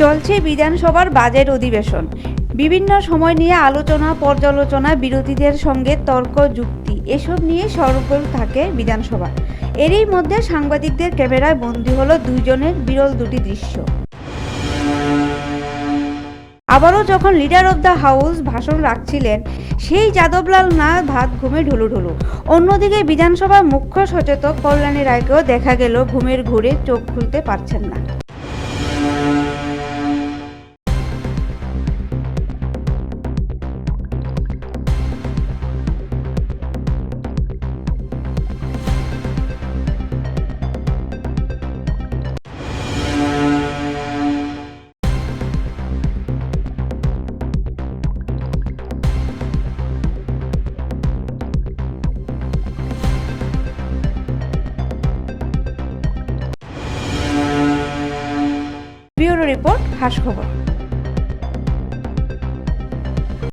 চলছে বিধানসভার বাজেট অধিবেশন। বিভিন্ন সময় নিয়ে আলোচনা পর্যালোচনা বিরোধীদের সঙ্গে তর্ক, যুক্তি, এসব নিয়ে সরগোল থাকে বিধানসভা এরই মধ্যে সাংবাদিকদের ক্যামেরায় বন্দী হলো দুইজনের বিরল দুটি দৃশ্য। আবারও যখন লিডার অব দ্য হাউস ভাষণ রাখছিলেন, সেই যাদবলাল না, ভাত ঘুমে ঢুলু ঢুলু। অন্যদিকে বিধানসভার মুখ্য সচেতক কল্যাণী রায়কেও দেখা গেল, ঘুমের ঘুরে চোখ খুলতে পারছেন না। ব্যুরো রিপোর্ট হাস খবর